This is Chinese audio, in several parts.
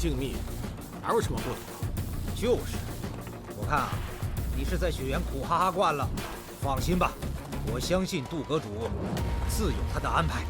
静谧，哪有什么不妥？就是，我看啊，你是在雪原苦哈哈惯了。放心吧，我相信杜阁主自有他的安排。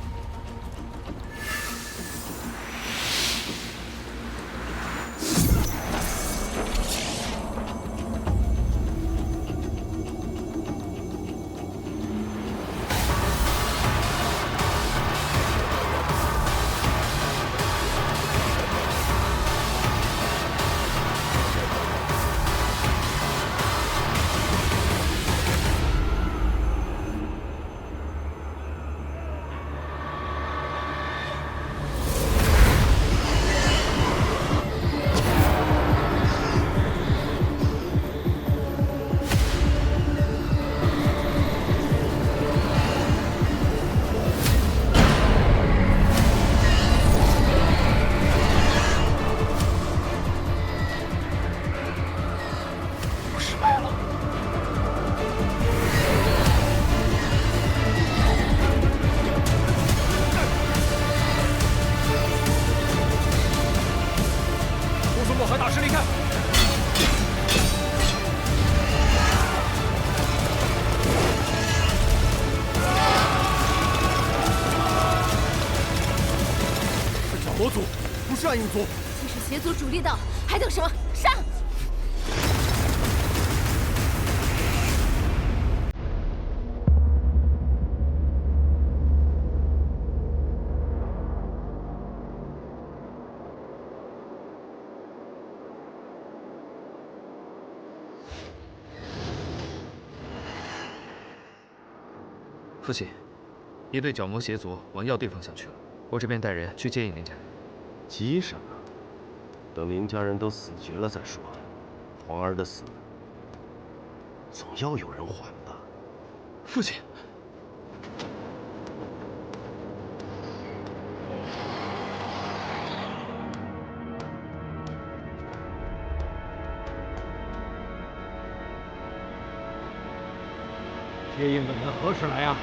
战影族，这是邪族主力到，还等什么？上！父亲，一队角魔邪族往药地方向去了，我这边带人去接应林家人。急什么？等林家人都死绝了再说。皇儿的死，总要有人还吧。父亲，接应的人何时来呀？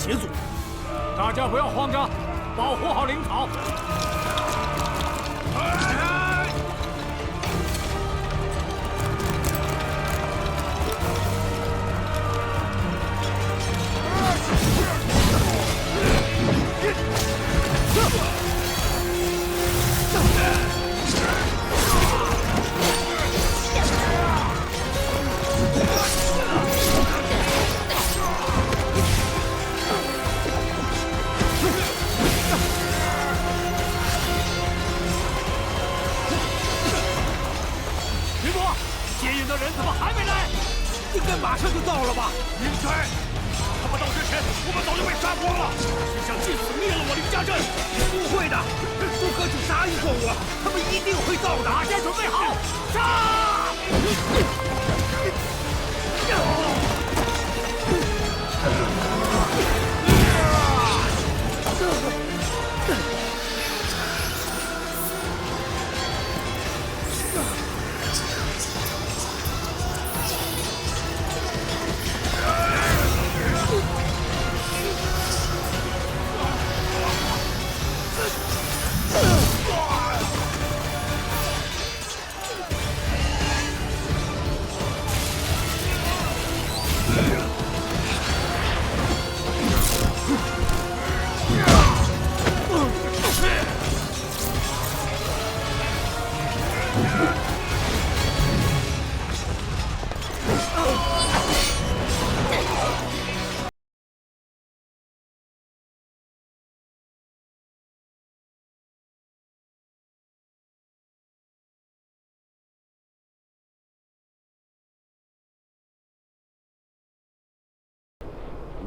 协助？大家不要慌张，保护好灵草。的人怎么还没来？应该马上就到了吧？应该他们到之前我们早就被杀光了。你想借此灭了我林家镇？不会的。苏哥就答应过我他们一定会到的大家准备好。杀！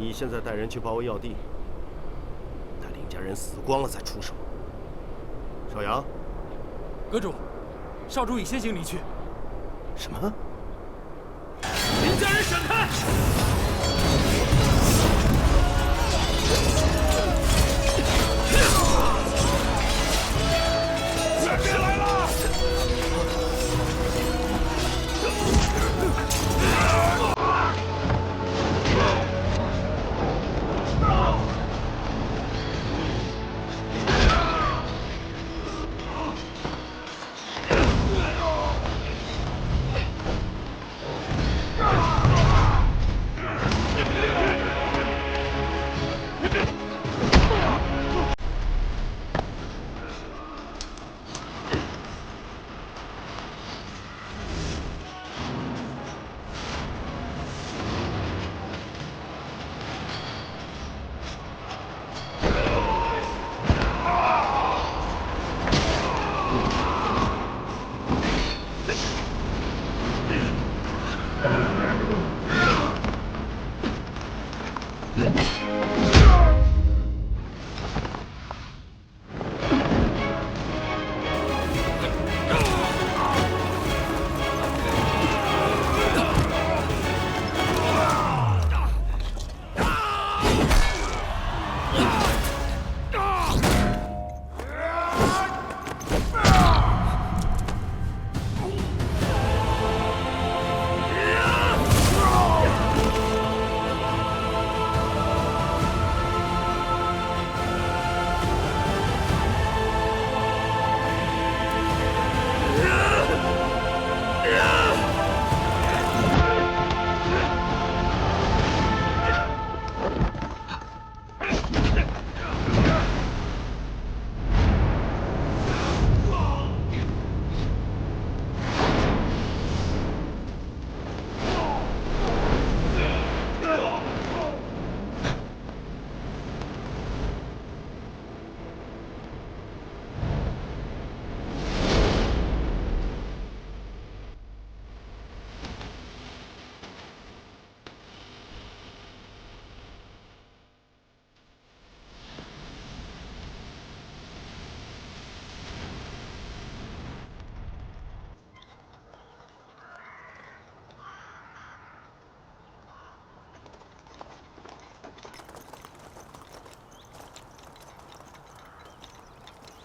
你现在带人去包围要地，待林家人死光了再出手。少阳，阁主，少主已先行离去。什么？林家人闪开！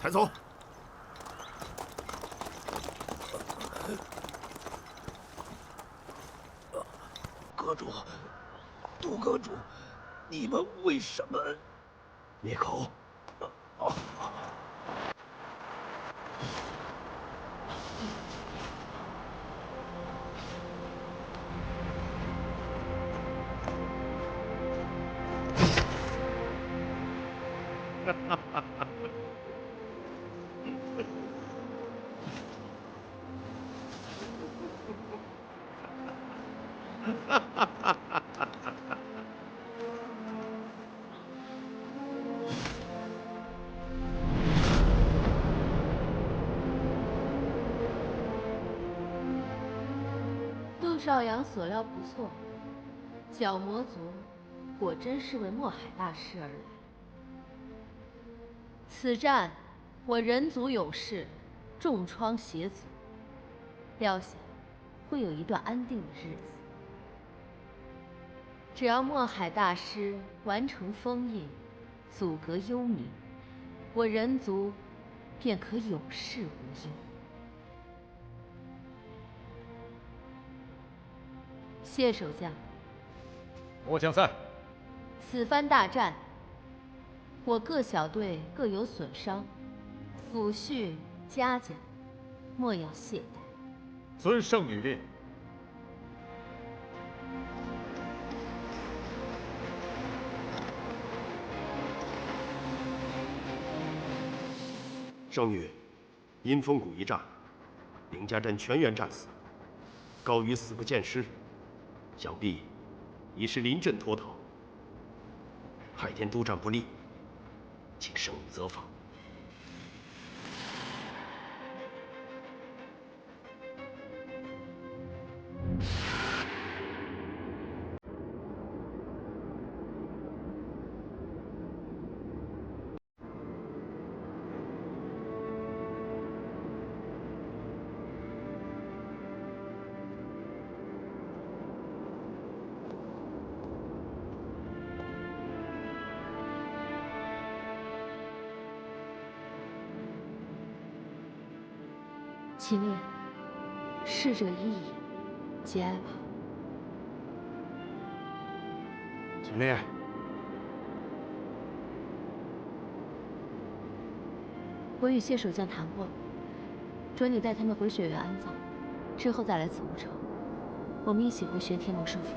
抬走。阁主，杜阁主，你们为什么灭口？杜少阳所料不错，角魔族果真是为墨海大师而来。此战，我人族勇士重创邪族，料想会有一段安定的日子。只要墨海大师完成封印，阻隔幽冥，我人族便可永世无忧。谢守将，末将在。此番大战，我各小队各有损伤，抚恤嘉奖，莫要懈怠。遵圣女令。圣女，阴风谷一战，凌家镇全员战死，高于死不见尸，想必已是临阵脱逃。海天督战不利，请圣女责罚。秦烈，逝者已矣，节哀吧。秦烈，我与谢守将谈过了，准你带他们回雪原安葬，之后再来此无城，我们一起回玄天谋生府。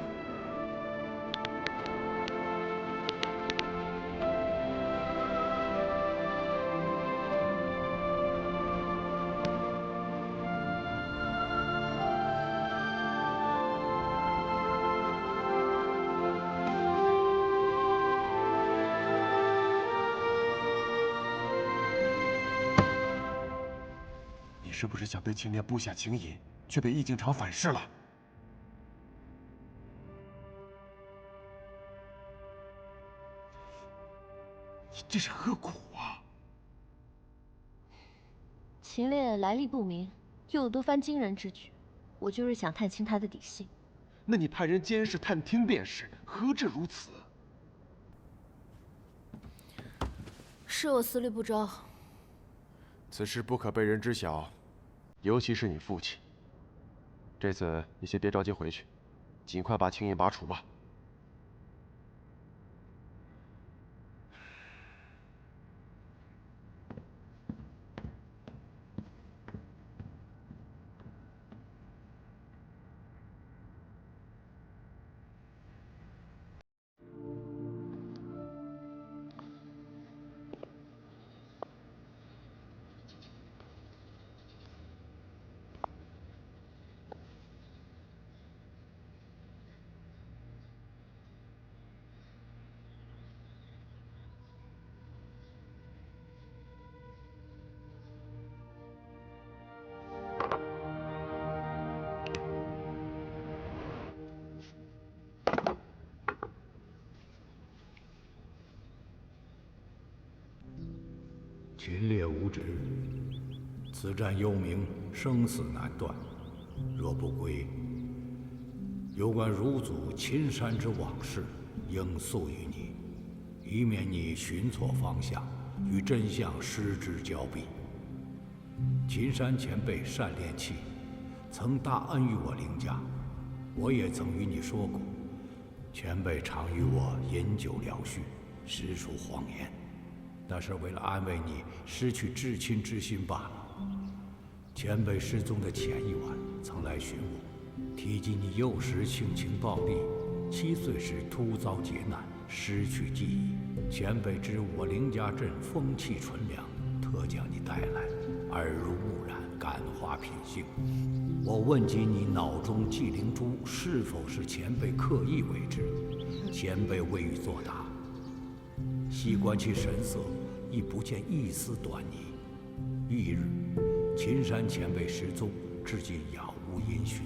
是不是想对青莲布下情引，却被易景长反噬了？你这是何苦啊？秦烈来历不明，又有多番惊人之举，我就是想探清他的底细。那你派人监视探听便是，何至如此？是我思虑不周。此事不可被人知晓，尤其是你父亲。这次你先别着急回去，尽快把青印拔除吧。秦烈无知，此战幽冥生死难断，若不归，有关汝祖秦山之往事，应诉于你，以免你寻错方向，与真相失之交臂。秦山前辈善炼气，曾大恩于我林家。我也曾与你说过，前辈常与我饮酒聊叙，实属谎言，那是为了安慰你失去至亲之心罢了。前辈失踪的前一晚，曾来寻我，提及你幼时性情暴戾，七岁时突遭劫难，失去记忆。前辈知我凌家镇风气纯良，特将你带来，耳濡目染，感化品性。我问及你脑中祭灵珠是否是前辈刻意为之，前辈未予作答。细观其神色，亦不见一丝端倪。翌日，秦山前辈失踪，至今杳无音讯。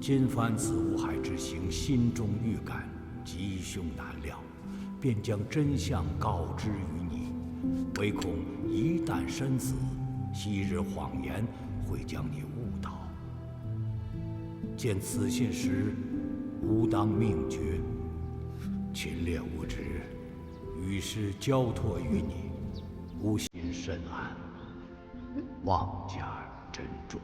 今番此无害之行，心中预感吉凶难料，便将真相告知于你，唯恐一旦身死，昔日谎言会将你误导。见此信时，吾当命绝。秦烈无知，于是交托于你，吾心深安，望加珍重。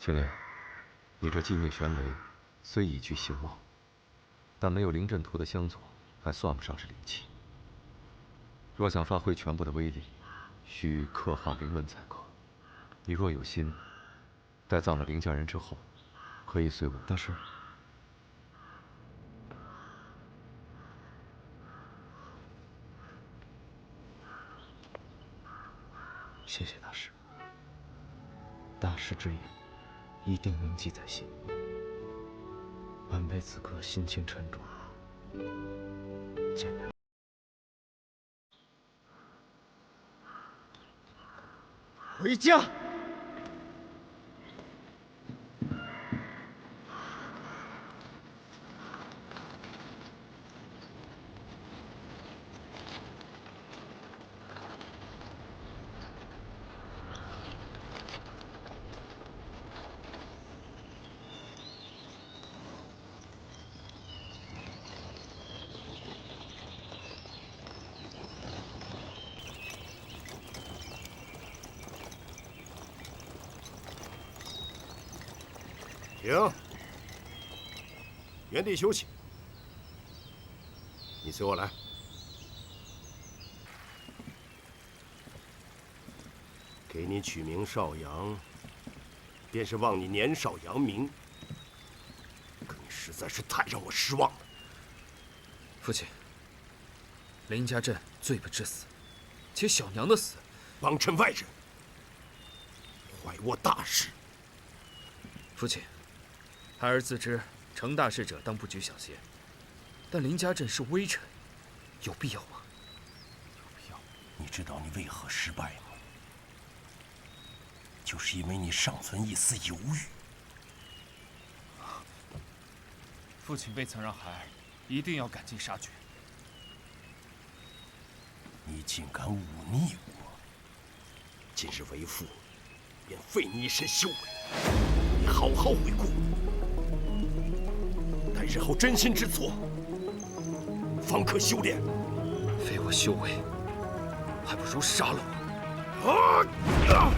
青莲，你这寂灭玄雷虽已具形貌，但没有灵阵图的相佐，还算不上是灵气。若想发挥全部的威力，需刻画灵纹才可。你若有心，待葬了林家人之后，可以随我。大师，谢谢大师，大师之言。一定铭记在心。晚辈此刻心情沉重，见谅。回家。停！原地休息。你随我来。给你取名少阳，便是望你年少扬名。可你实在是太让我失望了。父亲，林家镇罪不至死，且小娘的死，帮衬外人，坏我大事。父亲。孩儿自知成大事者当不拘小节，但林家镇是微臣，有必要吗？有必要。你知道你为何失败吗？就是因为你尚存一丝犹豫。父亲未曾让孩儿一定要赶尽杀绝。你竟敢忤逆我！今日为父，便废你一身修为。你好好回顾。日后真心知错，方可修炼。非我修为，还不如杀了我。啊！啊！